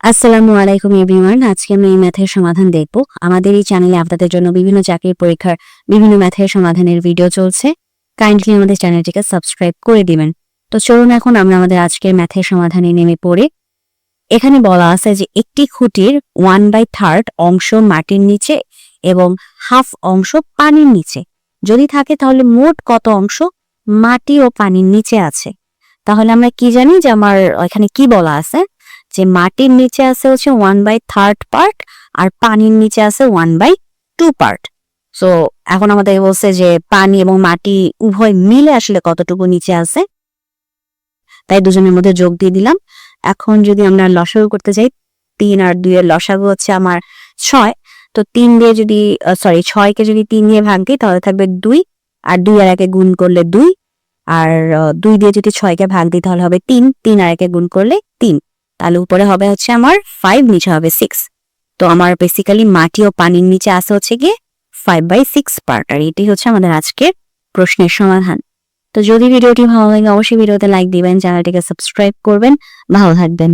আসসালামু আলাইকুম এভরিওয়ান। আজকে আমরা এই ম্যাথের সমাধান দেখব। আমাদের এই চ্যানেলে আপনাদের জন্য বিভিন্ন চাকরির পরীক্ষার বিভিন্ন ম্যাথের সমাধানের ভিডিও চলছে। কাইন্ডলি আমাদের চ্যানেলটিকে সাবস্ক্রাইব করে দিবেন। তো চলুন এখন আমরা আমাদের আজকের ম্যাথের সমাধানে নেমে পড়ি। এখানে বলা আছে যে একটি খুঁটির ওয়ান বাই থার্ড অংশ মাটির নিচে এবং হাফ অংশ পানির নিচে। যদি থাকে তাহলে মোট কত অংশ? মাটি ও পানির নিচে আছে। তাহলে আমরা কি জানি যে আমার এখানে কি বলা আছে? যে মাটির নিচে আছে হচ্ছে ওয়ান বাই থার্ড পার্ট আর পানির নিচে আছে one by two part so এখন আমাদের বলছে যে পানি এবং মাটি উভয় মিলে আসলে কতটুকু নিচে আছে। তাই দুজনের মধ্যে যোগ দিয়ে দিলাম। এখন যদি আমরা লসাগু করতে যাই, তিন আর দুই এর লসাগু হচ্ছে আমার ছয়। তো তিন দিয়ে যদি সরি ছয়কে যদি তিন দিয়ে ভাগ দিই, তাহলে থাকবে দুই। আর দুই আর একে গুণ করলে দুই। আর দুই দিয়ে যদি ছয়কে ভাগ দিই, তাহলে হবে তিন। তিন আর একে গুণ করলে তিন। তাহলে উপরে হবে হচ্ছে আমার ফাইভ নিচে হবে সিক্স তো আমার বেসিক্যালি মাটি ও পানির নিচে আসে হচ্ছে গিয়ে ফাইভ বাই সিক্স পার্ট আর এটি হচ্ছে আমাদের আজকের প্রশ্নের সমাধান। তো যদি ভিডিওটি ভালো লাগে, অবশ্যই ভিডিওতে লাইক দিবেন, চ্যানেলটিকে সাবস্ক্রাইব করবেন। ভালো থাকবেন।